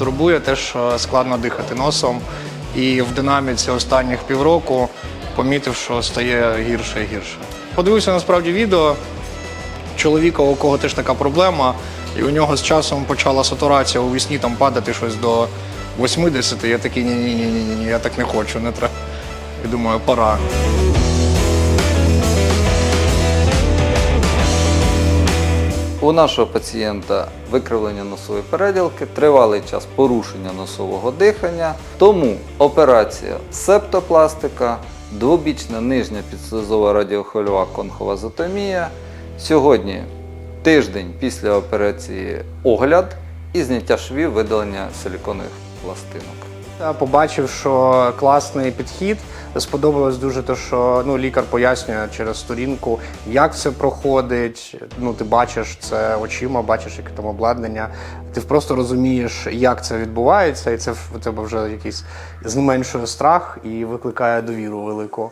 турбує те, що складно дихати носом. І в динаміці останніх півроку помітив, що стає гірше і гірше. Подивився насправді відео чоловіка, у кого теж така проблема, і у нього з часом почала сатурація у вісні там падати щось до 80. Я такий ні ні ні ні ні я так не хочу, не треба. І думаю, пора. У нашого пацієнта викривлення носової переділки, тривалий час порушення носового дихання. Тому операція септопластика, двобічна нижня підслизова радіохвильова конховазотомія. Сьогодні тиждень після операції огляд і зняття швів видалення силіконових пластинок. Побачив, що класний підхід. Сподобалось дуже те, що ну, лікар пояснює через сторінку, як це проходить. Ну, ти бачиш це очима, бачиш, яке там обладнання. Ти просто розумієш, як це відбувається, і це в тебе вже якийсь зменшує страх і викликає довіру велику.